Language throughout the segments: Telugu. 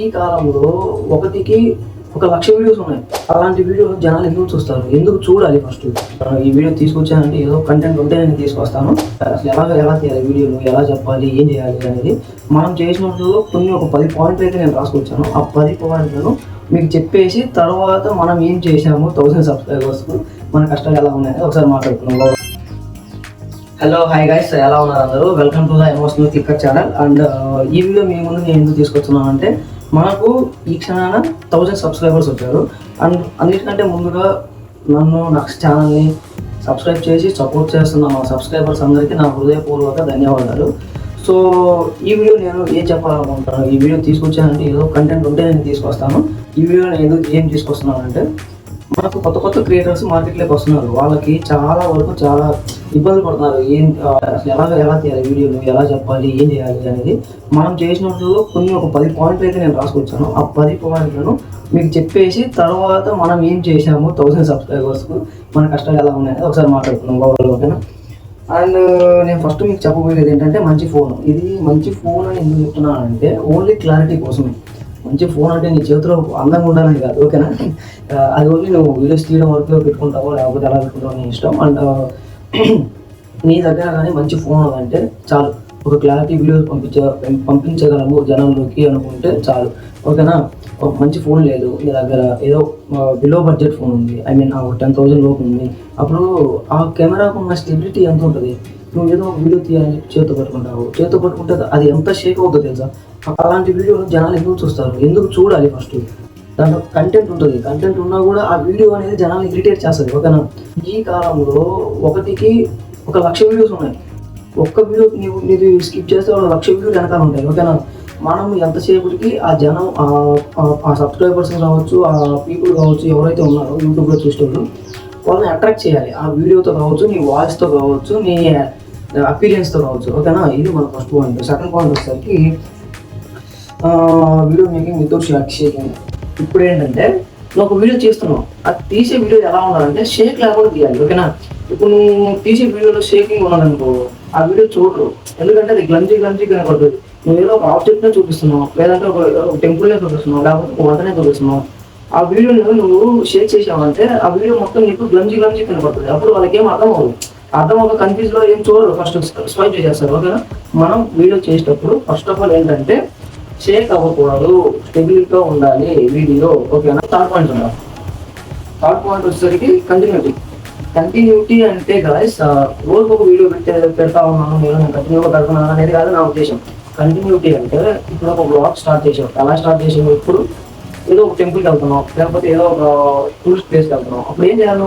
ఈ కాలంలో ఒకటికి ఒక లక్ష వీడియోస్ ఉన్నాయి. అలాంటి వీడియోలు జనాలు ఎందుకు చూస్తారు? ఎందుకు చూడాలి ఫస్ట్ ఈ వీడియో తీసుకొచ్చానంటే ఏదో కంటెంట్ ఉంటే నేను తీసుకొస్తాను. అసలు ఎలా ఎలా చేయాలి వీడియోలు ఎలా చెప్పాలి? ఏం చేయాలి అనేది మనం చేసిన కొన్ని ఒక పది పాయింట్లు అయితే నేను రాసుకొచ్చాను. ఆ పది పాయింట్లను మీకు చెప్పేసి తర్వాత మనం ఏం చేసాము థౌసండ్ సబ్స్క్రైబర్స్ మన కష్టాలు ఎలా ఉన్నాయని ఒకసారి మాట్లాడుకున్నాం హలో హాయ్ గైస్ ఎలా ఉన్నారు అందరూ? Welcome to the emotional clicker channel and ఈ వీడియో మీ ముందు నేను ఎందుకు తీసుకొస్తున్నాను అంటే మనకు ఈ క్షణాన థౌజండ్ సబ్స్క్రైబర్స్ వచ్చారు. అండ్ అన్నిటికంటే ముందుగా నన్ను నా ఛానల్ని సబ్స్క్రైబ్ చేసి సపోర్ట్ చేస్తున్న మా సబ్స్క్రైబర్స్ అందరికీ నా హృదయపూర్వక ధన్యవాదాలు. సో ఈ వీడియో నేను ఏం చెప్పాలనుకుంటాను ఈ వీడియో తీసుకొచ్చానంటే ఏదో కంటెంట్ ఉంటే నేను తీసుకొస్తాను. ఈ వీడియో నేను ఏదో ఏం తీసుకొస్తున్నానంటే మనకు కొత్త కొత్త క్రియేటర్స్ మార్కెట్లోకి వస్తున్నారు. వాళ్ళకి చాలా వరకు చాలా ఇబ్బంది పడుతున్నారు. ఏం అసలు ఎలా ఎలా చేయాలి వీడియోలు? ఎలా చెప్పాలి? ఏం చేయాలి అనేది మనం చేసినప్పుడు కొన్ని ఒక పది పాయింట్లు అయితే నేను రాసుకొచ్చాను. ఆ పది పాయింట్లను మీకు చెప్పేసి తర్వాత మనం ఏం చేసాము థౌసండ్ సబ్స్క్రైబర్స్ మన కష్టాలు ఎలా ఉన్నాయని ఒకసారి మాట్లాడుకున్నాం గోవాలో ఓకేనా? అండ్ నేను ఫస్ట్ మీకు చెప్పబోయేది ఏంటంటే మంచి ఫోన్ ఇది మంచి ఫోన్ అని ఎందుకు చెప్తున్నాను అంటే ఓన్లీ క్లారిటీ కోసమే. మంచి ఫోన్ అంటే నీ చేతిలో అందంగా ఉండాలని కాదు ఓకేనా? అది ఓన్లీ నువ్వు వీడియోస్ తీయడం వరకు పెట్టుకుంటావో? లేకపోతే ఎలా పెట్టుకుంటావో నీ ఇష్టం? అండ్ నీ దగ్గర కానీ మంచి ఫోన్ ఉందంటే చాలు. ఒక క్లారిటీ వీడియోస్ పంపించ పంపించగలము జనంలోకి అనుకుంటే చాలు. ఓకేనా? ఒక మంచి ఫోన్ లేదు నీ దగ్గర. ఏదో బిలో బడ్జెట్ ఫోన్ ఉంది. ఐ మీన్ టెన్ థౌసండ్ లోపు ఉంది. అప్పుడు ఆ కెమెరాకు ఉన్న స్టెబిలిటీ ఎంత ఉంటుంది? నువ్వు ఏదో వీడియో తీయాలని చేతితో పట్టుకుంటావు. చేతితో పట్టుకుంటే అది ఎంత షేక్ అవుతుందో తెలుసా? అలాంటి వీడియోలు జనాలు ఎందుకు చూస్తారు? ఎందుకు చూడాలి ఫస్ట్ దాంట్లో కంటెంట్ ఉంటుంది. కంటెంట్ ఉన్నా కూడా ఆ వీడియో అనేది జనాలు ఇరిటేట్ చేస్తుంది. ఓకేనా? ఈ కాలంలో ఒకటికి ఒక లక్ష వీడియోస్ ఉన్నాయి. ఒక్క వీడియో నీవు నీది స్కిప్ చేస్తే ఒక లక్ష వీడియోలు వెనకాల ఉంటాయి. ఓకేనా? మనం ఎంతసేపటికి ఆ జనం ఆ- ఆ సబ్స్క్రైబర్స్ కావచ్చు ఆ పీపుల్ కావచ్చు ఎవరైతే ఉన్నారో యూట్యూబ్లో చూసేవాళ్ళు వాళ్ళని అట్రాక్ట్ చేయాలి. ఆ వీడియోతో కావచ్చు నీ వాయిస్తో కావచ్చు నీ అపీరియన్స్తో కావచ్చు. ఓకేనా? ఇది మన ఫస్ట్ పాయింట్ సెకండ్ పాయింట్ వచ్చేసరికి video making without shock shaking ఇప్పుడు ఏంటంటే నువ్వు ఒక వీడియో చేస్తున్నావు. అది తీసే వీడియో ఎలా ఉండాలంటే షేక్ లేకుండా తీయాలి ఓకేనా ఇప్పుడు నువ్వు తీసే వీడియోలో షేకింగ్ ఉన్నదనుకో ఆ వీడియో చూడరు. ఎందుకంటే అది గ్లంజీ గ్లంజీ కనపడుతుంది నువ్వు ఏదో ఒక ఆబ్జెక్ట్నే చూపిస్తున్నావు లేదంటే ఒక టెంపుల్నే చూపిస్తున్నావు లేకపోతే ఒక వంటనే చూపిస్తున్నావు. ఆ వీడియోని నువ్వు షేక్ చేసావంటే ఆ వీడియో మొత్తం నీకు గ్లంజీ గ్లంజీ కనపడుతుంది అప్పుడు వాళ్ళకి ఏం అర్థం అవ్వదు అర్థం ఒక కన్ఫ్యూజ్లో ఏం చూడరు. ఫస్ట్ స్వైప్ చేసేస్తారు ఓకేనా మనం వీడియో చేసేటప్పుడు ఫస్ట్ ఆఫ్ ఆల్ ఏంటంటే షేక్ అవ్వకూడదు. స్టెబిలిటీగా ఉండాలి వీడియో. ఓకేనా థర్డ్ పాయింట్ ఉండాలి థర్డ్ పాయింట్ వచ్చేసరికి కంటిన్యూటీ కంటిన్యూటీ అంటే గాయస్ రోజు ఒక వీడియో పెట్టే పెడతా ఉన్నాను నేను నేను కంటిన్యూగా పెడుతున్నాను అనేది కాదు నా ఉద్దేశం. కంటిన్యూటీ అంటే ఇప్పుడు ఒక బ్లాగ్ స్టార్ట్ చేసావు ఎలా స్టార్ట్ చేసావు ఇప్పుడు? ఏదో ఒక టెంపుల్కి వెళ్తున్నాం లేకపోతే ఏదో ఒక టూరిస్ట్ ప్లేస్కి వెళ్తున్నాం అప్పుడు ఏం చేయాలి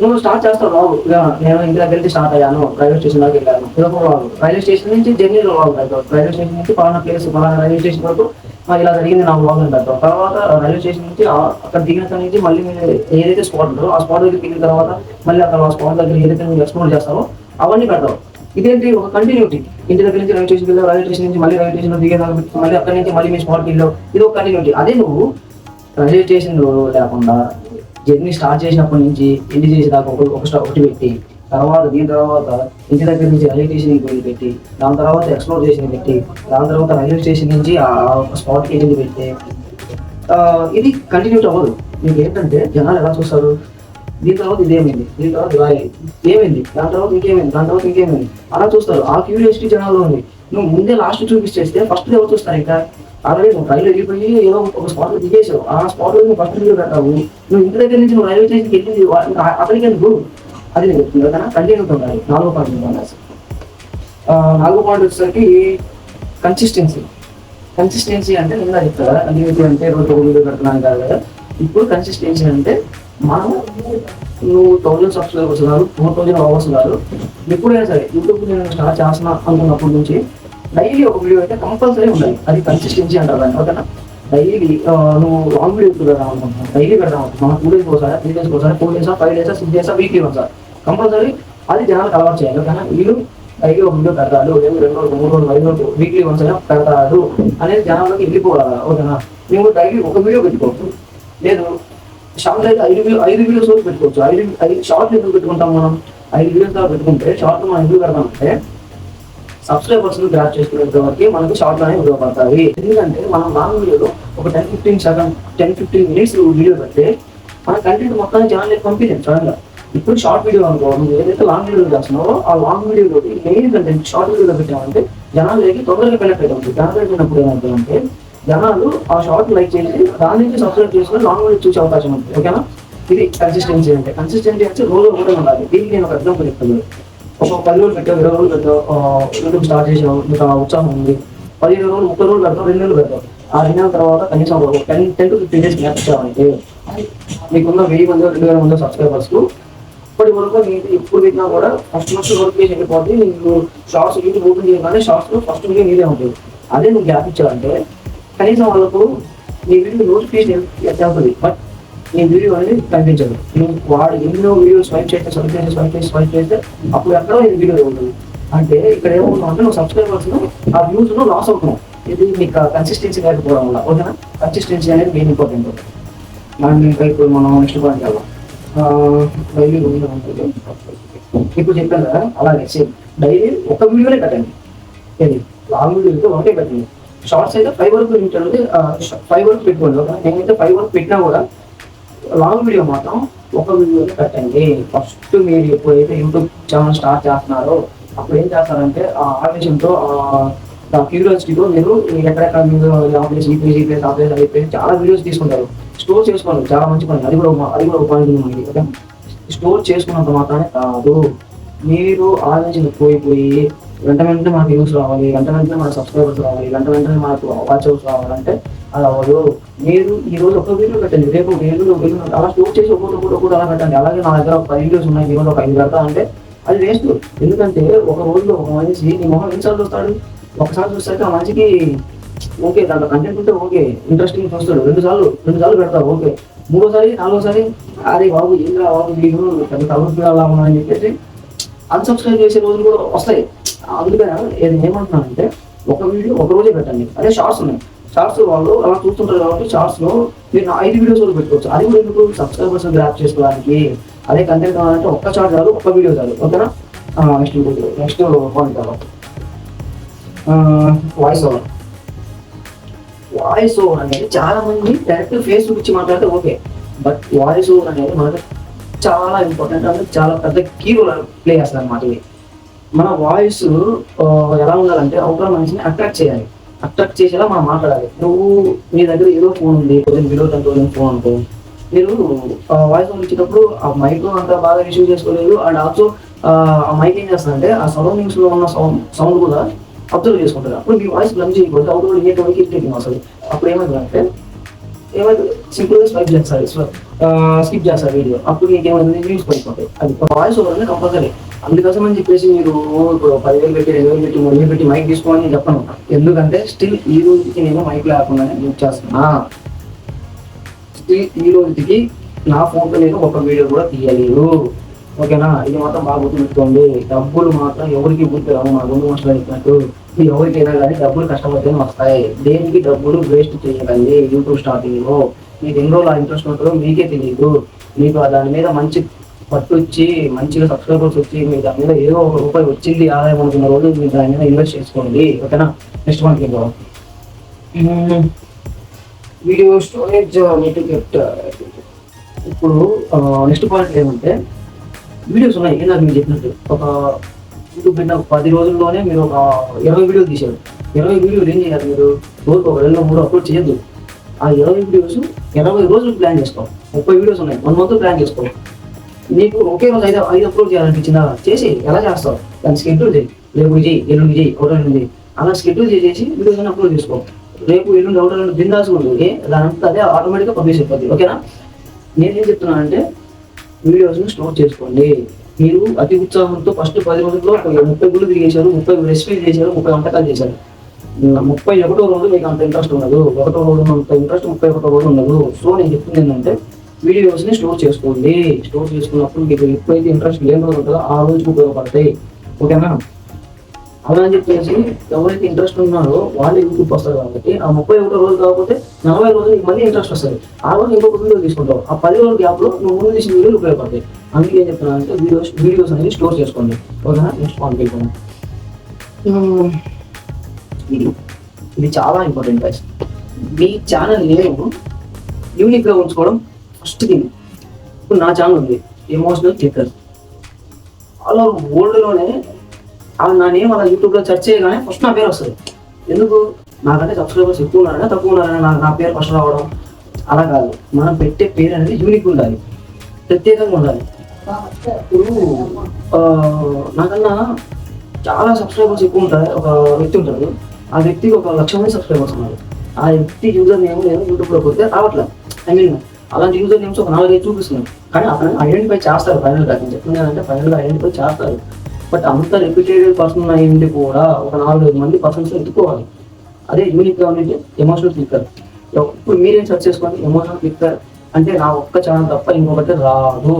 నువ్వు? స్టార్ట్ చేస్తావు రావు నేను ఇంటి దగ్గర నుంచి స్టార్ట్ అయ్యాను. రైల్వే స్టేషన్ దాకా వెళ్ళాను. ఇదొక ఒక రైల్వే స్టేషన్ నుంచి జర్నీలో రావు రైల్వే స్టేషన్ నుంచి పలానా ప్లేస్ పలానా రైల్వే స్టేషన్ వరకు ఆ, ఇలా జరిగింది నాకు వ్లాగ్ అని తర్వాత రైల్వే స్టేషన్ నుంచి అక్కడ దిగిన కాడ నుంచి మళ్ళీ మీరు ఏదైతే స్పాట్ ఉందో ఆ స్పాట్ దగ్గర దిగిన తర్వాత మళ్ళీ అక్కడ ఆ స్పాట్ దగ్గర ఏదైతే నువ్వు ఎక్స్ప్లోర్ చేస్తావో అవన్నీ పెడతావు ఇదేంటి? ఒక కంటిన్యూటీ ఇంటి దగ్గర నుంచి రైల్వే స్టేషన్ వెళ్ళావు రైల్వే స్టేషన్ నుంచి మళ్ళీ రైల్వే స్టేషన్ దిగేదాకా మళ్ళీ అక్కడి నుంచి మళ్ళీ మీ స్పాట్కి వెళ్ళావు. ఇది ఒక కంటిన్యూటీ అదే నువ్వు రైల్వే స్టేషన్ లేకుండా జర్నీ స్టార్ట్ చేసినప్పటి నుంచి ఇంటి చేసేదాకా ఒక ఒక ఒకటి పెట్టి తర్వాత దీని తర్వాత ఇంటి దగ్గర నుంచి రైల్వే స్టేషన్ వెళ్ళి పెట్టి దాని తర్వాత ఎక్స్ప్లోర్ చేసింది పెట్టి దాని తర్వాత రైల్వే స్టేషన్ నుంచి ఆ స్పాట్కి వెళ్ళి పెట్టి ఇది కంటిన్యూట్ అవ్వదు. మీకు ఏంటంటే జనాలు ఎలా చూస్తారు? దీని తర్వాత ఇదేమైంది దీని తర్వాత ఇలా ఏమైంది దాని తర్వాత ఇంకేమైంది దాని తర్వాత ఇంకేమైంది అలా చూస్తారు. ఆ క్యూరియాసిటీ జనాల్లో ఉంది నువ్వు ముందే లాస్ట్ చూపిస్తే ఫస్ట్ ఎవరు చూస్తారు ఇంకా? ఆల్రెడీ నువ్వు రైలు వెళ్ళిపోయి ఏదో ఒక స్పాట్లో దిగేసావు ఆ స్పాట్లో నువ్వు ఫస్ట్ వీడియో పెట్టావు. నువ్వు ఇంటి దగ్గర నుంచి నువ్వు రైల్వే స్టేషన్కి వెళ్ళింది అతనికి ఎందుకు? అది నేను చెప్తుంది కదా? కంటిన్యూ ఉండాలి నాలుగో పాయింట్ నాలుగో పాయింట్ వచ్చేసరికి కన్సిస్టెన్సీ కన్సిస్టెన్సీ అంటే నిన్న చెప్తా కదా? అంటే రోజు ఒక వీడియో పెడుతున్నాను కాదు కదా? ఇప్పుడు కన్సిస్టెన్సీ అంటే మనం నువ్వు థౌజండ్ సబ్స్క్రైబర్స్ కాదు ఫోర్ థౌజండ్ అవర్స్ కాదు ఎప్పుడైనా సరే యూట్యూబ్ నేను స్టార్ట్ చేస్తున్నా అనుకున్నప్పటి నుంచి డైలీ ఒక వీడియో అయితే కంపల్సరీ ఉండాలి. అది కన్సిస్టెన్సీ అంటారు దాన్ని ఓకేనా? డైలీ నువ్వు లాంగ్ వీడియో పెడదాం అనుకుంటున్నావు డైలీ పెడదాం అనుకుంటున్నావు టూ డేస్ ఒకసారి త్రీ డేస్ ఒకసారి ఫోర్ డేసా ఫైవ్ డేసా సిక్స్ డేసా వీక్లీ ఒకసారి కంపల్సరీ అది జనాలకు అలవాటు చేయాలి ఓకేనా? వీళ్ళు డైలీ ఒక వీడియో పెడతారు. రెండు రెండు రోజులు మూడు రోజులు ఐదు రోజులు వీక్లీ వన్స్ అయినా పెడతారు అనేది జనాలకి వెళ్ళిపోవాలి ఓకేనా? నువ్వు డైలీ ఒక వీడియో పెట్టుకోవచ్చు. లేదు షార్ట్ అయితే ఐదు వీడియో ఐదు వీడియోస్ వరకు పెట్టుకోవచ్చు. ఐదు ఐదు షార్ట్ ఎందుకు పెట్టుకుంటాం మనం? ఐదు వీడియోస్ దాకా పెట్టుకుంటే షార్ట్ మనం ఎందుకు పెడతామంటే సబ్స్క్రైబర్స్ గ్రాప్ చేసుకునేంత వరకు మనకు షార్ట్లోనే ఉపయోగపడతాయి. ఎందుకంటే మనం లాంగ్ వీడియోలో ఒక ten fifteen second ten fifteen minutes video పెడితే మన కంటెంట్ మొత్తాన్ని ఛానల్ పంపించాం సడన్ ఇప్పుడు షార్ట్ వీడియో అనుకో నువ్వు ఏదైతే లాంగ్ వీడియో చేస్తున్నావో ఆ లాంగ్ వీడియోలో మెయిన్ కంటెంట్ షార్ట్ వీడియోలో పెట్టామంటే జనాలకి తొందరగా కనెక్ట్ అవుతుంది. కనెక్ట్ అయినప్పుడు ఏమవుతుందంటే జనాలు ఆ షార్ట్ లైక్ చేసి దాని నుంచి సబ్స్క్రైబ్ చేసుకుని లాంగ్ వీడియో చూసే అవకాశం ఉంటుంది. ఓకేనా? ఇది కన్సిస్టెన్సీ అంటే. కన్సిస్టెన్సీ అంటే రోజు కూడా ఉండాలి. దీనికి నేను ఒక ఎగ్జాంపుల్ చెప్తున్నాను. ఒక పది రోజులు ఇరవై రోజులు పెట్టాం యూట్యూబ్ స్టార్ట్ చేసాం ఇంకా ఉత్సాహం ఉంది పదిహేను రోజులు ముప్పై రోజులు పెడతాం రెండు నెలలు పెడతాం ఆ రెండు నెలల తర్వాత కనీసం ఒక ten ten to fifteen days gap ఇచ్చావంటే మీకున్న వెయ్యి మంది రెండు వేల మంది సబ్స్క్రైబర్స్ ఇప్పటి వరకు మీకు ఎప్పుడు పెట్టినా కూడా ఫస్ట్ ఫస్ట్ వర్క్ చేసి వెళ్ళిపోతుంది నీకు షార్ట్స్ యూట్యూబ్ ఓపెన్ చేయగానే షార్ట్స్లో ఫస్ట్ వీడియో నీదే ఉంటుంది అదే నువ్వు గ్యాప్ ఇచ్చావంటే కనీసం వాళ్ళకు నీ వీడియో నోటిఫికేషన్ వెళ్తుంది బట్ నీ వీడియో అనేది కనిపించదు నువ్వు వాడు ఎన్నో వీడియోస్ స్వైప్ చేస్తే స్వైప్ చేస్తే స్వైప్ చేసి స్వైప్ చేస్తే అప్పుడు ఎక్కడో ఇది వీడియో ఉంటుంది అంటే ఇక్కడ ఏమవుతుంది అంటే నువ్వు సబ్స్క్రైబర్స్ ఆ వ్యూస్లో లాస్ అవుతున్నావు. ఇది నీకు కన్సిస్టెన్సీ లేకపోవడం వల్ల. ఓకేనా? కన్సిస్టెన్సీ అనేది మెయిన్ ఇంపార్టెంట్ మనం ఇంకా ఇప్పుడు మనం నెక్స్ట్ పాయింట్ వెళ్దాం. డైలీ ఇప్పుడు చెప్పాను కదా అలాగే సేమ్ డైలీ ఒక వీడియోనే కట్టండి ఏది? లాంగ్ వీడియో అయితే ఒకటే కట్టండి షార్ట్స్ అయితే ఫైవ్ వరకు ఫైవ్ వరకు పెట్టుకోండి. నేనైతే ఫైవ్ వరకు పెట్టినా కూడా లాంగ్ వీడియో మాత్రం ఒక వీడియో పెట్టండి. ఫస్ట్ మీరు ఎప్పుడైతే యూట్యూబ్ ఛానల్ స్టార్ట్ చేస్తున్నారో అప్పుడు ఏం చేస్తారంటే ఆ ఆవేశంతో ఆ క్యూరియాసిటీతో మీరు ఎక్కడెక్కడ మీరు ఆ ప్లేస్ ఈ ప్లేస్ ఈ ప్లేస్ ఆ ప్లేస్ ప్లేస్ చాలా వీడియోస్ తీసుకుంటారు. స్టోర్ చేసుకోండి చాలా మంచి పని. అది కూడా అది కూడా ఒక పాయింట్ మనకి ఓకే? స్టోర్ చేసుకున్నంత మాత్రమే కాదు. మీరు ఆలోచన పోయిపోయి వెంట వెంటనే మనకు వ్యూస్ రావాలి వెంట వెంటనే మన సబ్స్క్రైబర్స్ రావాలి వెంట వెంటనే మనకు వాచ్ అవర్స్ రావాలంటే అలా అవ్వదు మీరు ఈ రోజు ఒక వీడియో పెట్టండి రేపు వీడియో వేలు అలా స్టోర్ చేసి ఒకటి ఒకటి ఒకటి అలా పెట్టండి. అలాగే నా దగ్గర ఒక పది వీడియోస్ ఉన్నాయి ఈ రోజు ఒక ఐదు పెడతా అంటే అది వేస్ట్ ఎందుకంటే ఒక రోజులో ఒక మనిషి నీ మొహం ఎన్నిసార్లు చూస్తాడు? ఒకసారి చూస్తాక ఆ మనిషికి ఓకే దాంట్లో కంటెంట్ ఉంటే ఓకే ఇంట్రెస్టింగ్ చూస్తాడు రెండు సార్లు రెండు సార్లు పెడతావు ఓకే. మూడోసారి నాలుగోసారి అరే బాబు ఏం రా బాబు మీరు పెద్ద తలపు అలా ఉన్నాయని చెప్పేసి అన్సబ్స్క్రైబ్ చేసే రోజులు కూడా వస్తాయి. అందుకని ఏమంటున్నాను ఏమంటున్నానంటే ఒక వీడియో ఒక రోజే పెట్టండి. అదే షార్ట్స్ ఉన్నాయి. షార్ట్స్ వాళ్ళు అలా చూస్తుంటారు కాబట్టి షార్ట్స్లో మీరు ఐదు వీడియోస్ కూడా పెట్టుకోవచ్చు. అది కూడా ఎందుకు? సబ్స్క్రైబర్స్ గ్రాప్ చేసుకోవడానికి. అదే కంటెంట్ కావాలంటే ఒక్క షార్ట్ కాదు ఒక్క వీడియో చాలు. ఓకేనా? నెక్స్ట్ నెక్స్ట్ పాయింట్ కావాలి వాయిస్ ఓవర్ వాయిస్ ఓవర్ అనేది చాలా మంది డైరెక్ట్ ఫేస్ ఇచ్చి మాట్లాడితే ఓకే. బట్ వాయిస్ ఓవర్ అనేది మనకు చాలా ఇంపార్టెంట్ అంటే చాలా పెద్ద కీ రోల్ ప్లే చేస్తారు అన్నమాట ఇది. మన వాయిస్ ఎలా ఉండాలంటే అవతల మనిషిని అట్రాక్ట్ చేయాలి. అట్రాక్ట్ చేసేలా మనం మాట్లాడాలి. నువ్వు మీ దగ్గర ఏదో ఫోన్ ఉంది బిలో టెన్ థౌసండ్ ఫోన్ అనుకో. మీరు వాయిస్ ఓవర్ ఇచ్చేటప్పుడు ఆ మైక్ అంత బాగా రిసీవ్ చేసుకోలేదు. అండ్ ఆల్సో ఆ మైక్ ఏం చేస్తుందంటే ఆ సరౌండింగ్స్లో ఉన్న సౌండ్ సౌండ్ కూడా అబ్జర్వ్ చేసుకుంటారు అప్పుడు మీ వాయిస్ బ్లమ్ చేయకూడదు. అవుట్ ఇయ్యేటోడికి ఇరిటేటింగ్ వస్తుంది అప్పుడు ఏమైందంటే ఏమైతే సింపుల్గా స్వైప్ చేస్తారు స్కిప్ చేస్తారు వీడియో అప్పుడు మీకు ఏమైంది వ్యూస్ పడిపోతాయి. అది వాయిస్ ఓవర్ అనేది కంపల్సరీ అందుకోసం అని చెప్పేసి మీరు ఇప్పుడు పదివేలు పెట్టి రెండు వేలు పెట్టి మూడు వేలు పెట్టి మైక్ తీసుకోవాలని చెప్పను. ఎందుకంటే స్టిల్ ఈ రోజుకి నేను మైక్ లేకుండానే యూజ్ చేస్తున్నా. స్టిల్ ఈ రోజుకి నా ఫోన్తో నేను ఒక వీడియో కూడా తీయలేదు. ఓకేనా? ఇది మాత్రం బాగా గుర్తుపెట్టుకోండి డబ్బులు మాత్రం ఎవరికి గుర్తు రావు మా రెండు మాస్టర్ చెప్పినట్టు. ఇది ఎవరికైనా కానీ డబ్బులు కష్టపడితేనే వస్తాయి. దేనికి డబ్బులు వేస్ట్ చేయకండి యూట్యూబ్ స్టార్టింగ్లో. మీకు ఎన్ని రోజులు ఇంట్రెస్ట్ ఉంటుందో మీకే తెలియదు మీకు దాని మీద మంచి పట్టు వచ్చి మంచిగా సబ్స్క్రైబర్స్ వచ్చి మీ దాని మీద ఏదో ఒక రూపాయి వచ్చింది ఆదాయం అనుకున్న రోజు మీరు దాని మీద ఇన్వెస్ట్ చేసుకోండి. ఓకేనా? నెక్స్ట్ మనకి వీడియో స్టోరేజ్ నెట్ ఇప్పుడు నెక్స్ట్ పాయింట్ ఏమంటే వీడియోస్ ఉన్నాయి. ఇందాక మీరు చెప్పినట్టు. ఒక యూట్యూబ్ పెట్టిన ఒక పది రోజుల్లోనే మీరు ఒక ఇరవై వీడియోలు తీశారు ఇరవై వీడియోలు ఏం చేయాలి మీరు? రోజుకు ఒక రెండు మూడు అప్లోడ్ చేయొద్దు. ఆ ఇరవై వీడియోస్ ఇరవై రోజులు ప్లాన్ చేసుకో ముప్పై వీడియోస్ ఉన్నాయి. వన్ మంత్ ప్లాన్ చేసుకో నీకు ఒకే రోజు ఐదు ఐదు అప్లోడ్ చేయాలనిపించిందా? చేసి ఎలా చేస్తావు? దాన్ని షెడ్యూల్ చేయి. రేపు చేయి ఎల్లుండి చేయి ఒకటో ఉంది అలా షెడ్యూల్ చేసేసి వీడియోస్ అన్ని అప్లోడ్ చేసుకో. రేపు ఎల్లుండి ఒకటో ఎల్లుండి బిందాస్ ఉంటుంది. దాని అంతా అదే ఆటోమేటిక్గా పబ్లిష్ అయిపోద్ది. ఓకేనా? నేనేం చెప్తున్నానంటే వీడియోస్ని స్టోర్ చేసుకోండి. మీరు అతి ఉత్సాహంతో ఫస్ట్ పది రోజుల్లో ముప్పై గుళ్ళు తిరిగేశారు ముప్పై రెసిపీలు చేశారు ముప్పై వంటకాలు చేశారు. ముప్పై ఒకటో రోజు మీకు అంత ఇంట్రెస్ట్ ఉండదు. ఒకటో రోజు అంత ఇంట్రెస్ట్ ముప్పై ఒకటో రోజు ఉండదు. సో నేను చెప్తుంది ఏంటంటే వీడియోస్ని స్టోర్ చేసుకోండి. స్టోర్ చేసుకున్నప్పుడు మీకు ఎప్పుడైతే ఇంట్రెస్ట్ లేని రోజు ఉంటుందో ఆ రోజుకి ఉపయోగపడతాయి. ఓకేనా అలా అని చెప్పేసి ఎవరైతే ఇంట్రెస్ట్ ఉన్నారో వాళ్ళు యూట్యూబ్ వస్తారు కాబట్టి ఆ ముప్పై ఒకటో రోజు కాకపోతే నలభై రోజులు నీకు మళ్ళీ ఇంట్రెస్ట్ వస్తుంది. ఆ రోజు ఇంకొక వీడియో తీసుకుంటావు. ఆ పది రోజుల గ్యాప్లో నువ్వు ముందు తీసిన వీడియోలు ఉపయోగపడతాయి. అందుకే ఏం చెప్తున్నా అంటే వీడియోస్ వీడియోస్ అనేది స్టోర్ చేసుకోండి. ఓకేనా? నెక్స్ట్ పాయింట్ వెళ్ళిపోయాం మ్మ్. ఇది ఇది చాలా ఇంపార్టెంట్ మీ ఛానల్ నేమ్ యూనిక్గా ఉంచుకోవడం ఫస్ట్ థింగ్ ఇప్పుడు నా ఛానల్ ఉంది. ఎమోషనల్ థింకర్ అలా వరల్డ్లోనే అలా నా నేమ్ అలా యూట్యూబ్లో సెర్చ్ చేయగానే ఫస్ట్ నా పేరు వస్తుంది. ఎందుకు? నాకంటే సబ్స్క్రైబర్స్ ఎక్కువ ఉన్నారనే తక్కువ ఉన్నారనే నా నా పేరు ఫస్ట్ రావడం అలా కాదు. మనం పెట్టే పేరు అనేది యూనిక్ ఉండాలి. ప్రత్యేకంగా ఉండాలి. ఇప్పుడు నాకన్నా చాలా సబ్స్క్రైబర్స్ ఎక్కువ ఉంటారు. ఒక వ్యక్తి ఉంటాడు. ఆ వ్యక్తికి ఒక లక్ష మంది సబ్స్క్రైబర్స్ ఉన్నారు. ఆ వ్యక్తి యూజర్ నేమ్ నేను యూట్యూబ్లో కొడితే రావట్లేదు. ఐ మీన్ అలాంటి యూజర్ నేమ్స్ ఒక నాలుగైదు చూపిస్తున్నాను కానీ అతను ఐడెంటిఫై చేస్తారు ఫైనల్గా నేను అంటే ఫైనల్గా ఐడెంటిఫై చేస్తారు. బట్ అంత రిపీటెడ్ పర్సన్ అయ్యింది కూడా ఒక నాలుగైదు మంది పర్సన్స్ ఎత్తుకోవాలి. అదే యూనిక్గా ఉండేది ఎమోషనల్ క్లిక్కర్ ఇప్పుడు మీరేం సెర్చ్ చేసుకోండి? ఎమోషనల్ క్లిక్కర్ అంటే నా ఒక్క ఛానల్ తప్ప ఇంకొకటి రాదు.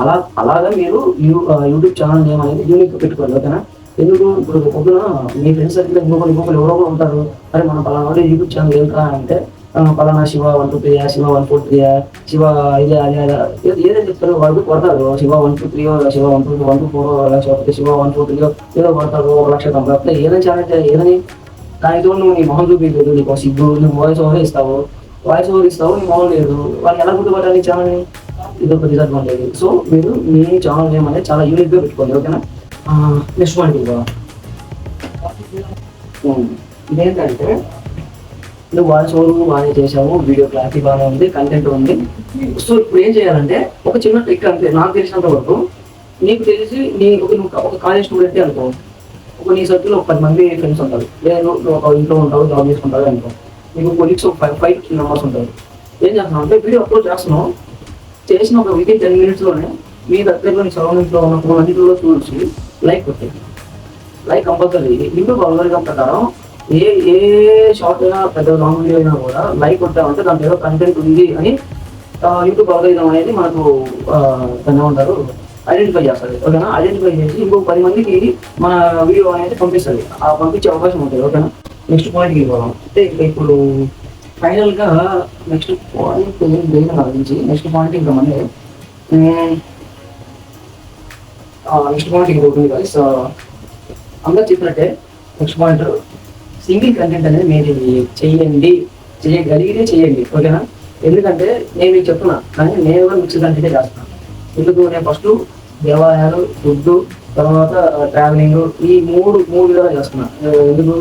అలా అలాగా మీరు యూ యూట్యూబ్ ఛానల్ నేమ్ అనేది యూనిక్ పెట్టుకోవాలి ఓకేనా? ఎందుకు? ఇప్పుడు పొద్దున మీ ఫ్రెండ్స్ సర్కిల్ ఇంకొకరు ఇంకొకరు ఎవరో కూడా ఉంటారు. అరే మన పలానా యూట్యూబ్ ఛానల్ ఏంట్రా అంటే పలానా Shiva one two three Shiva one four three Shiva ఇదే అదే అదే ఏదైతే చెప్తారో వాళ్ళు కొడతారు. Shiva one two three Shiva one two one two four లేకపోతే శివ వన్ టూ త్రీ ఏదో కొడతారు ఒక లక్ష తొంభై ఏదైనా ఛానల్ ఏదని దానితో నువ్వు నీ మొహం చూపించలేదు నీకు సిగ్గు నువ్వు వాయిస్ ఓవర్ ఇస్తావు. వాయిస్ ఓవర్ ఇస్తావు నీ మొహం లేదు. వాళ్ళు ఎలా గుర్తుపట్టాలి ఛానల్ని? ఇది ఒక డిసడ్వాంటేజ్ సో మీరు మీ ఛానల్ నేమ్ అనేది చాలా యూనిక్గా పెట్టుకోండి ఓకేనా? నెక్స్ట్ పాయింట్ ఇదేంటంటే నువ్వు బాగా ఓవర్ బాగానే చేసావు వీడియో క్లారిటీ బాగానే ఉంది కంటెంట్ ఉంది. సో ఇప్పుడు ఏం చేయాలంటే ఒక చిన్న ట్రిక్ అంతే నాకు తెలిసినంత వరకు నీకు తెలిసి నీ ఒక నువ్వు ఒక కాలేజ్ స్టూడెంట్ అనుకో. ఒక నీ సర్కిల్ ఒక పది మంది ఫ్రెండ్స్ ఉంటారు. లేదు ఒక ఇంట్లో ఉంటావు జాబ్ చేసుకుంటారు అనుకో. నీకు కొలీగ్స్ ఒక ఫైవ్ ఫైవ్ మెంబర్స్ ఉంటారు. ఏం చేస్తున్నావు అంటే వీడియో అప్లోడ్ చేస్తున్నావు చేసిన ఒక విత్ టెన్ మినిట్స్లోనే మీ దగ్గరలో మీ సరౌండింగ్స్లో ఉన్న అన్నింటిలో చూసి లైక్ కొట్టేది లైక్ కంపల్సరీ యూట్యూబ్ అల్గరిథం ప్రకారం ఏ ఏ షార్ట్ అయినా పెద్ద లాంగ్ వీడియో అయినా కూడా లైక్ కొట్టామంటే దాని ఏదో కంటెంట్ ఉంది అని యూట్యూబ్ అల్గరిథం అనేది మనకు ఆ, ఉంటారు ఐడెంటిఫై చేస్తుంది. ఓకేనా ఐడెంటిఫై చేసి ఇంకో పది మందికి మన వీడియో అనేది పంపిస్తుంది. ఆ పంపించే అవకాశం ఉంటుంది. ఓకేనా నెక్స్ట్ పాయింట్కి వెళ్ళిపోదాం అంటే ఇంకా ఇప్పుడు ఫైనల్గా నెక్స్ట్ పాయింట్ దేని గురించి? నెక్స్ట్ పాయింట్ ఇంకా మళ్ళీ నెక్స్ట్ పాయింట్ ఇంకొకటి ఉంది guys. అందరు చెప్పినట్టే నెక్స్ట్ పాయింట్ సింగిల్ కంటెంట్ అనేది మీరు చెయ్యండి చేయగలిగితే చేయండి. ఓకేనా? ఎందుకంటే నేను మీకు చెప్తున్నా కానీ నేను కూడా మిక్స్ కంటెంటే చేస్తున్నాను ఎందుకు? నేను ఫస్ట్ దేవాలయాలు ఫుడ్ తర్వాత ట్రావెలింగ్ ఈ మూడు మూడు విధాలు చేస్తున్నా. ఎందుకు?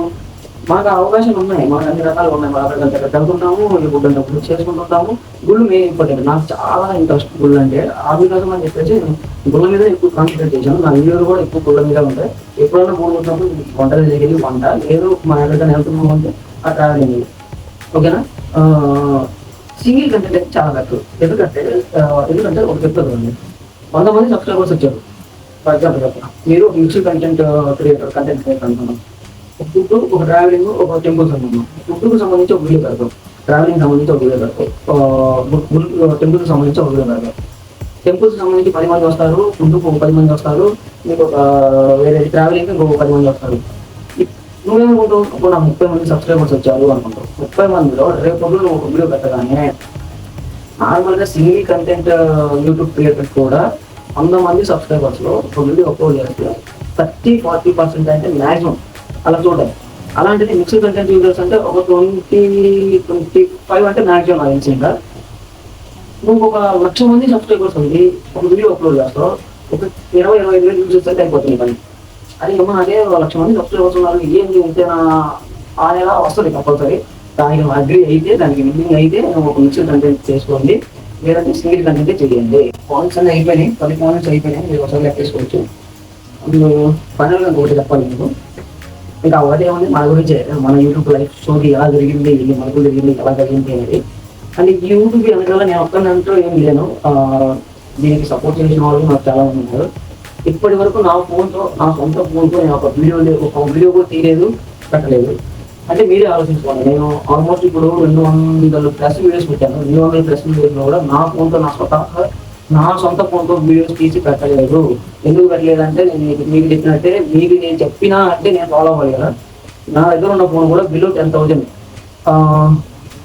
మాకు ఆ అవకాశాలు ఉన్నాయి. మాకు అన్ని రకాలు ఉన్నాయి. మా అక్కడ దగ్గర వెళ్తుంటాము ఈ డబ్బులు అన్నప్పుడు చేసుకుంటుంటాము. గుళ్ళు మెయిన్ ఇంపార్టెంట్ నాకు చాలా ఇంట్రెస్ట్ గుళ్ళు అంటే ఆ విధానం అని చెప్పేసి గుళ్ళ మీద ఎక్కువ కాన్సన్ట్రేట్ చేశాను. నా వీడియోలు కూడా ఎక్కువ గుళ్ళ మీద ఉంటాయి. ఎప్పుడైనా మూడు వచ్చినప్పుడు వంటలు దగ్గరికి వంట. లేదు మా దగ్గర వెళ్తున్నాము అంటే ఆ ట్రావెలింగ్ ఓకేనా? సింగిల్ కంటెంట్ అయితే చాలా తక్కువ. ఎందుకంటే ఎందుకంటే ఒక చెప్తారు వంద మంది సబ్స్క్రైబర్స్ వచ్చారు. ఫర్ ఎగ్జాంపుల్ చెప్పిన. మీరు mutual content creator content creator అనుకున్నాం. ఫుడ్ ఒక ట్రావెలింగ్ ఒక టెంపుల్ సంబంధం. ఫుడ్కు సంబంధించి ఒక వీడియో పెడతాం. ట్రావెలింగ్ సంబంధించి ఒక వీడియో పెడతాం. టెంపుల్కి సంబంధించి ఒక వీడియో పెడతాం. టెంపుల్స్ సంబంధించి పది మంది వస్తారు ఫుడ్కు ఒక పది మంది వస్తారు మీకు ఒక వేరే ట్రావెలింగ్ ఇంకొక పది మంది వస్తారు. నువ్వేమనుకుంటావు? ఇప్పుడు నాకు ముప్పై మంది సబ్స్క్రైబర్స్ వచ్చారు అనుకుంటావు. ముప్పై మందిలో రేపు నువ్వు ఒక వీడియో పెట్టగానే నార్మల్గా సింగిల్ కంటెంట్ యూట్యూబ్ క్రియేటర్ కూడా వంద మంది సబ్స్క్రైబర్స్లో ఒక వీడియో అప్లోడ్ చేస్తే థర్టీ ఫార్టీ పర్సెంట్ అంటే మాక్సిమం అలా చూడాలి అలాంటిది మిక్స్డ్ కంటెంట్ యూజర్స్ అంటే ఒక ట్వంటీ ట్వంటీ ఫైవ్ అంటే మ్యాక్సిమం నాకు తెలిసి నువ్వు ఒక లక్ష మంది సబ్స్క్రైబర్స్ ఉంది ఒక వీడియో అప్లోడ్ చేస్తావు ఒక ఇరవై ఇరవై ఐదు వేలు యూజర్స్ అయితే అయిపోతుంది పని. అదే ఏమో అదే ఒక లక్ష మంది సబ్స్క్రైబర్స్ ఉన్నారు ఏంటి ఉంటేనా ఆ నెల వస్తుంది కంపల్సరీ దానికి అగ్రి అయితే దానికి మిల్లింగ్ అయితే ఒక మిక్స్డ్ కంటెంట్ చేసుకోండి లేదంటే సింగిల్ కంటెంట్ చేయండి. పాయింట్స్ అన్నీ అయిపోయినాయి పది పాయింట్స్ అయిపోయినాయి మీరు ఒకసారి లెక్కేసుకోవచ్చు అందులో ఫైనల్గా ఇంకోటి చెప్పాలి మీకు. ఇంకా ఒకటి ఉంది. మన గురించి మన యూట్యూబ్ లైఫ్ స్టోరీ ఎలా జరిగింది ఇది మనకు జరిగింది ఎలా జరిగింది అనేది. అండ్ ఈ యూట్యూబ్ వెనకాల నేను ఒక్కనంటూ ఏం లేను. దీనికి సపోర్ట్ చేసిన వాళ్ళు నాకు చాలా మంది ఉన్నారు. ఇప్పటి వరకు నా ఫోన్తో నా సొంత ఫోన్తో నేను ఒక వీడియో లేదు ఒక వీడియో కూడా తీయలేదు పెట్టలేదు. అంటే మీరే ఆలోచించుకోండి. నేను ఆల్మోస్ట్ ఇప్పుడు రెండు వందల ప్లస్ వీడియోస్ పెట్టాను. రెండు వందల ప్లస్ వీడియోస్లో కూడా నా ఫోన్తో నా స్వతహా నా సొంత ఫోన్తో వీడియోస్ తీసి పెట్టలేదు ఎందుకు పెట్టలేదంటే నేను మీకు- చెప్పినట్టే మీకు నేను చెప్పినా అంటే నేను ఫాలో అవ్వాలి కదా నా దగ్గర ఉన్న ఫోన్ కూడా below ten thousand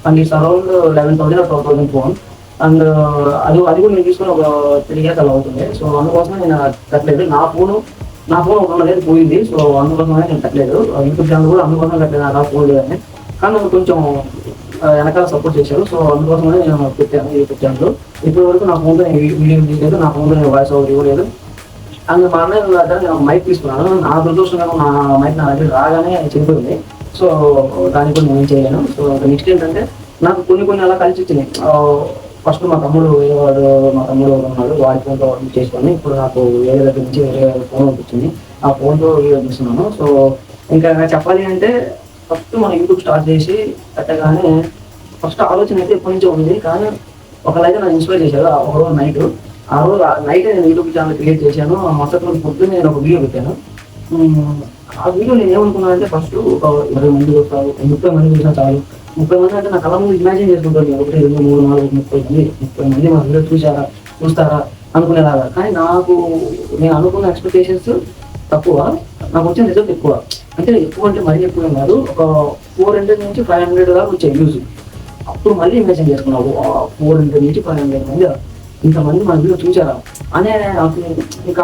and it's around eleven thousand twelve thousand phone and అది అది కూడా నేను తీసుకుని ఒక త్రీ ఇయర్స్ అలా అవుతుంది సో అందుకోసమే నేను పెట్టలేదు నా ఫోను నా ఫోన్ ఒక లేదు పోయింది సో అందుకోసమే నేను కట్టలేదు యూట్యూబ్ ఛానల్ కూడా అందుకోసం కట్టలేదు నాకు ఫోన్ లేదని కానీ కొంచెం వెనకాల సపోర్ట్ చేశారు. సో అందుకోసమే నేను పెట్టాను ఈ పెట్టాను. ఇప్పటి వరకు నా ఫోన్లో వీడియో తీయలేదు నా ఫోన్లో నేను వాయిస్ ఓవర్ ఇవ్వలేదు అండ్ మా అన్నయ్య దగ్గర నేను మైక్ తీసుకున్నాను. నా దురదృష్టంగా నా మైక్ నా దగ్గర రాగానే చనిపోయింది. సో దాని కూడా నేను ఏం చేయలేను. సో నెక్స్ట్ ఏంటంటే నాకు కొన్ని కొన్ని అలా కలిసి వచ్చినాయి. ఫస్ట్ మా తమ్ముడు వేరే వాడు మా తమ్ముడు ఉన్నాడు. వాడి ఫోన్తో చేసుకొని ఇప్పుడు నాకు వేరే దగ్గర నుంచి వేరే ఫోన్ వచ్చింది ఆ ఫోన్తో వీడియో తీస్తున్నాను. సో ఇంకా చెప్పాలి అంటే ఫస్ట్ మనం యూట్యూబ్ స్టార్ట్ చేసి పెట్టగానే ఫస్ట్ ఆలోచన అయితే ఎప్పటి నుంచో ఉంది. కానీ ఒకరైతే నన్ను ఇన్స్పైర్ చేశారు ఆ ఒక రోజు నైట్. ఆ రోజు నైట్ నేను యూట్యూబ్ ఛానల్ క్రియేట్ చేశాను. ఆ మరుసటి రోజు పొద్దున్న నేను ఒక వీడియో పెట్టాను. ఆ వీడియో నేను ఏమనుకున్నాను అంటే ఫస్ట్ ఒక ఇరవై మంది చూస్తారు ముప్పై మంది చూసినా చాలు. ముప్పై మంది అంటే నా కళ ముందు ఇమాజిన్ చేసుకుంటాను ఒకటి రెండు మూడు నాలుగు ముప్పై మంది. ముప్పై మంది మా అందరూ చూసారా చూస్తారా అనుకునేలాగా. కానీ నాకు నేను అనుకున్న ఎక్స్పెక్టేషన్స్ తక్కువ నాకు వచ్చిన రిజల్ట్ ఎక్కువ. అంటే ఎక్కువ అంటే మరీ ఎక్కువ కాదు ఒక ఫోర్ హండ్రెడ్ నుంచి ఫైవ్ హండ్రెడ్ దాకా వచ్చాయి వ్యూస్ అప్పుడు మళ్ళీ ఇమాజిన్ చేసుకున్నావు ఫోర్ హండ్రెడ్ నుంచి ఫైవ్ హండ్రెడ్ మంది ఇంతమంది మన వీడియో చూసారా? అనే నాకు ఇంకా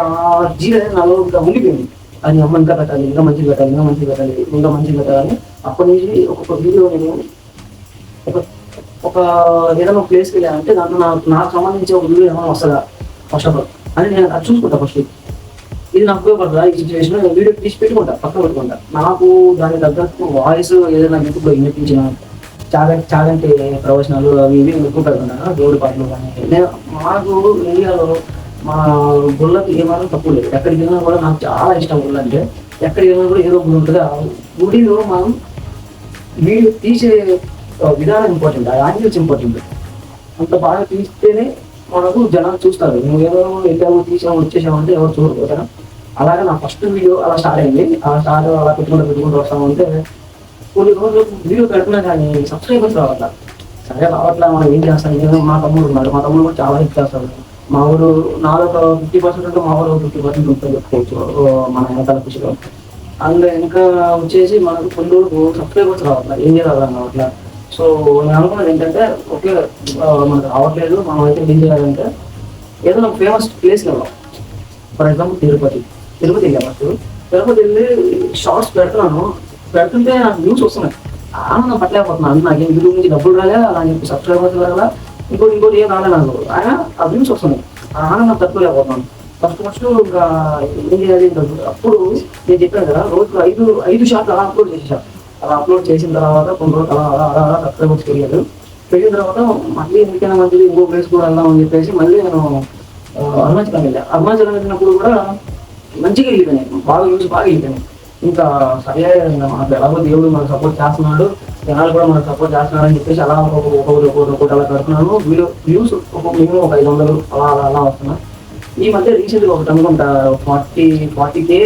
జీరో అనేది నాలో ఇంకా ఉండిపోయింది. అది అమ్మ ఇంకా పెట్టాలి ఇంకా మంచిగా పెట్టాలి ఇంకా మంచిది పెట్టాలి ఇంకా మంచిగా పెట్టాలని అప్పటి నుంచి ఒక్కొక్క వీడియో నేను ఒక ఒక ఏదైనా ఒక ప్లేస్కి వెళ్ళానంటే దాంట్లో నాకు నాకు సంబంధించి ఒక వీడియో ఏమైనా వస్తుందా? ఫస్ట్ ఆఫ్ ఆల్ అని నేను అది చూసుకుంటా ఫస్ట్ ఇది నాకు ఉపయోగపడుతుందా ఈ సిచ్యువేషన్ వీడియో తీసి పెట్టుకుంటా పక్కన పెట్టుకుంటా. నాకు దాని తగ్గట్టు వాయిస్ ఏదైనా యూట్యూబ్లో వినిపించిన చాలా చాగంటి ప్రవచనాలు అవి ఇవి ఎక్కువ పెడుతున్నాను దేవుడి పాటలు కానీ నేను మాకు ఇండియాలో మా గుళ్ళకి ఏమాత్రం తక్కువ లేదు. ఎక్కడికి వెళ్ళినా కూడా నాకు చాలా ఇష్టం గుళ్ళు అంటే ఎక్కడికి వెళ్ళినా కూడా ఏదో గుడి ఉంటుంది. ఆ గుడిలో మనం వీడియో తీసే విధానం ఇంపార్టెంట్ ఆ యాంగిల్స్ ఇంపార్టెంట్ అంత బాగా తీస్తేనే మనకు జనాలు చూస్తారు. నువ్వు ఏదో వెళ్ళావు తీసావు వచ్చేసావు అంటే ఎవరు చూడరు కదా? అలాగే నా ఫస్ట్ వీడియో అలా స్టార్ట్ అయింది. ఆ స్టార్ట్ అలా పెట్టుకుంటూ పెట్టుకుంటూ వస్తాము అంటే కొన్ని రోజులు వీడియో పెడుతున్నా కానీ సబ్స్క్రైబర్స్ రావట్లా. సరే రావట్లా మనం ఏం చేస్తాం? ఏదో మా తమ్ముడు ఉన్నాడు. మా తమ్ముడు కూడా చాలా హెల్ప్ చేస్తాడు. మా ఊరు నాలో ఒక ఫిఫ్టీ పర్సెంట్ ఉంటే మా ఊరు ఫిఫ్టీ పర్సెంట్ ఉంటుంది చెప్పుకోవచ్చు. మన వెనకాల కృషిలో అందులో ఇంకా వచ్చేసి మనకు కొన్ని రోజులు సబ్స్క్రైబర్స్ రావట్లా. ఏం చేయాలి రావట్లా? సో నేను అనుకున్నది ఏంటంటే ఓకే మనకు రావట్లేదు. మనం అయితే ఏం చేయాలంటే ఏదైనా ఫేమస్ ప్లేస్కి వెళ్దాం. For example Tirupati. తిరుపతి వెళ్ళా తిరుపతి వెళ్ళి షార్ట్స్ పెడుతున్నాను పెడుతుంటే నాకు న్యూస్ వస్తున్నాయి. ఆనందం పట్టలేకపోతున్నాను. నాకు ఏం యూట్యూబ్ నుంచి డబ్బులు రాలే అలా అని చెప్పి సబ్స్క్రైబర్స్ రాలే ఇంకోటి ఇంకోటి ఏం రాలే నాకు. ఆయన ఆ న్యూస్ వస్తున్నాయి. ఆ ఆనందం తట్టుకోలేకపోతున్నాను. ఫస్ట్ ఫస్ట్ ఇంకా ఏం చేయాలి అప్పుడు నేను చెప్పాను కదా రోజు ఐదు ఐదు షాట్లు అలా అప్లోడ్ చేసేసాను అలా అప్లోడ్ చేసిన తర్వాత కొన్ని రోజులు అలా అలా అలా అలా సబ్స్క్రైబర్స్ పెరిగారు పెరిగిన తర్వాత మళ్ళీ ఎందుకైనా మంచిది ఇంకో ప్లేస్ కూడా వెళ్దాం అని చెప్పేసి మళ్ళీ నేను అరుణాచలం వెళ్ళాను అరుణాచలం వెళ్ళినప్పుడు కూడా మంచిగా వెళ్ళిపోయినాయి బాగా యూస్ బాగా వెళ్ళిపోయినాయి ఇంకా సరే ఇంకా మనకు ఎలాగో దేవుడు మనకు సపోర్ట్ చేస్తున్నాడు. జనాలు కూడా మనకు సపోర్ట్ చేస్తున్నాడు అని చెప్పేసి అలా ఒక్కొక్క ఒక్కొక్కటి ఒక్కొక్కటి ఒక్కొక్కటి అలా కడుతున్నాను. వీడియో వ్యూస్ ఒక్కొక్క మినిమం ఒక ఐదు వందలు అలా అలా అలా వస్తున్నాయి. ఈ మధ్య రీసెంట్గా ఒకటి అనుకుంటా forty forty K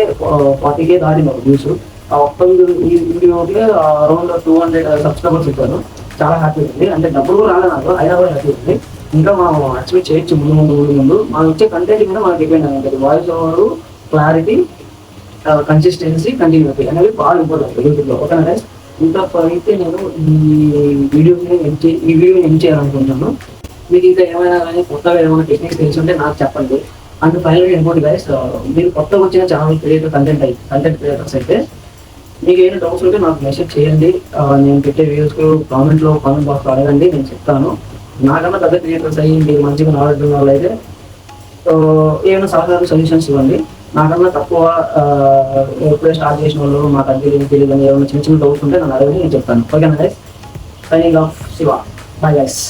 forty K దాటింది ఒక వ్యూస్ ఆ ఒక్క ఈ వీడియోకి అరౌండ్ టూ హండ్రెడ్ సబ్స్క్రైబర్స్ ఇచ్చారు. చాలా హ్యాపీ ఉంది. అంటే డబ్బులు కూడా రాలే నాకు. అయినా కూడా హ్యాపీ ఉంది. ఇంకా మనం అచీవ్ చేయొచ్చు ముందు ముందు ముందు ముందు. మనం ఇచ్చే కంటెంట్ మీద మనకి డిపెండ్ అయ్యి ఉంటుంది voice over clarity consistency continuity అనేవి బాగా ఇంపార్టెంట్ యూట్యూబ్లో ఓకేనా guys? ఇంకా అయితే నేను ఈ వీడియోని చే ఈ వీడియోని ఎండ్ చేయాలనుకుంటున్నాను. మీకు ఇంకా ఏమైనా కానీ కొత్తగా ఏమైనా టెక్నిక్స్ తెలిసి ఉంటే నాకు చెప్పండి. అండ్ ఫైనల్గా ఇంకోటి గైస్ uh, మీరు కొత్తగా వచ్చిన ఛానల్ క్రియేటర్ కంటెంట్ అయితే కంటెంట్ క్రియేటర్స్ అయితే మీకు ఏమైనా డౌట్స్ ఉంటే నాకు మెసేజ్ చేయండి. Uh, నేను పెట్టే వీడియోస్కు కామెంట్లో కామెంట్ బాక్స్ అడగండి నేను చెప్తాను. నాకన్నా పెద్ద క్రియేటర్స్ అయ్యి మీరు మంచిగా నాలెడ్జ్ ఉన్న వాళ్ళు అయితే uh, ఏమైనా సలహాలు సొల్యూషన్స్ ఇవ్వండి. నాకన్నా తక్కువ ఎప్పుడే స్టార్ట్ చేసిన వాళ్ళు మాకు అది తెలియదు అని ఏమైనా చిన్న చిన్న డౌట్స్ ఉంటే నన్ను అడగని నేను చెప్తాను. ఓకేనా guys signing off Shiva bye guys